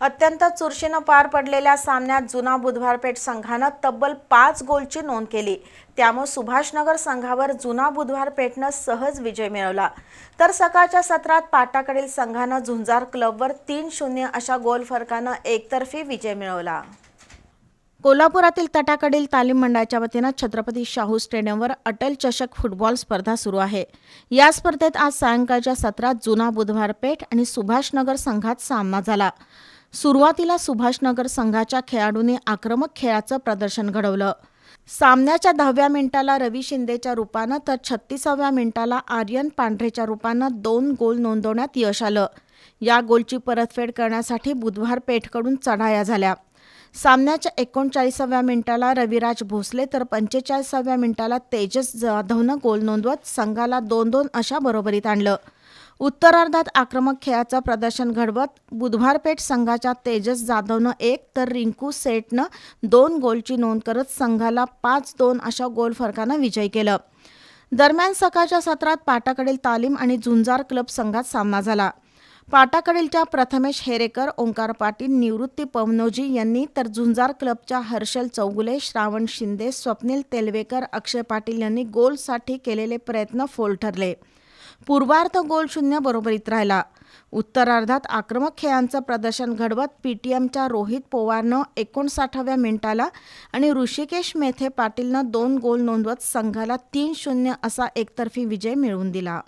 अत्यंत चुरशीनं पार पडलेल्या सामन्यात जुना बुधवारपेठ संघानं तब्बल पाच गोलची नोंद केली. त्यामुळे सुभाषनगर संघावर जुना बुधवारपेठनं सहज विजय मिळवला. तर सकाळच्या सत्रात पाटाकडील संघानं झुंजार क्लबवर तीन शून्य अशा गोल फरकानं एकतर्फी विजय मिळवला. कोल्हापुरातील तटाकडील तालीम मंडळाच्या वतीनं छत्रपती शाहू स्टेडियमवर अटल चषक फुटबॉल स्पर्धा सुरू आहे. या स्पर्धेत आज सायंकाळच्या सत्रात जुना बुधवार पेठ आणि सुभाषनगर संघात सामना झाला. सुरुवातीला सुभाषनगर संघाच्या खेळाडूंनी आक्रमक खेळाचं प्रदर्शन घडवलं. सामन्याच्या दहाव्या मिनिटाला रवी शिंदेच्या रूपानं तर छत्तीसाव्या मिनिटाला आर्यन पांढरेच्या रूपानं दोन गोल नोंदवण्यात यश आलं. या गोलची परतफेड करण्यासाठी बुधवार पेठकडून चढाया झाल्या. सामन्याच्या एकोणचाळीसाव्या मिनिटाला रविराज भोसले तर पंचेचाळीसाव्या मिनिटाला तेजस जाधवनं गोल नोंदवत संघाला दोन दोन अशा बरोबरीत आणलं. उत्तरार्धात आक्रमक खेळाचं प्रदर्शन घडवत बुधवारपेठ संघाच्या तेजस जाधवनं एक तर रिंकू सेटनं दोन गोलची नोंद करत संघाला पाच दोन अशा गोल फरकानं विजय केलं. दरम्यान सकाळच्या सत्रात पाटाकडील तालीम आणि झुंजार क्लब संघात सामना झाला. पाटाकडीलच्या प्रथमेश हेरेकर ओंकार पाटील निवृत्ती पवनोजी यांनी तर झुंजार क्लबच्या हर्षल चौगुले श्रावण शिंदे स्वप्नील तेलवेकर अक्षय पाटील यांनी गोलसाठी केलेले प्रयत्न फोल ठरले. पूर्वार्ध गोल शून्य बरोबरीत राहिला. उत्तरार्धात आक्रमक खेळांचं प्रदर्शन घडवत पीटीएमच्या रोहित पोवारनं एकोणसाठाव्या मिनिटाला आणि ऋषिकेश मेथे पाटीलनं दोन गोल नोंदवत संघाला तीन शून्य असा एकतर्फी विजय मिळवून दिला.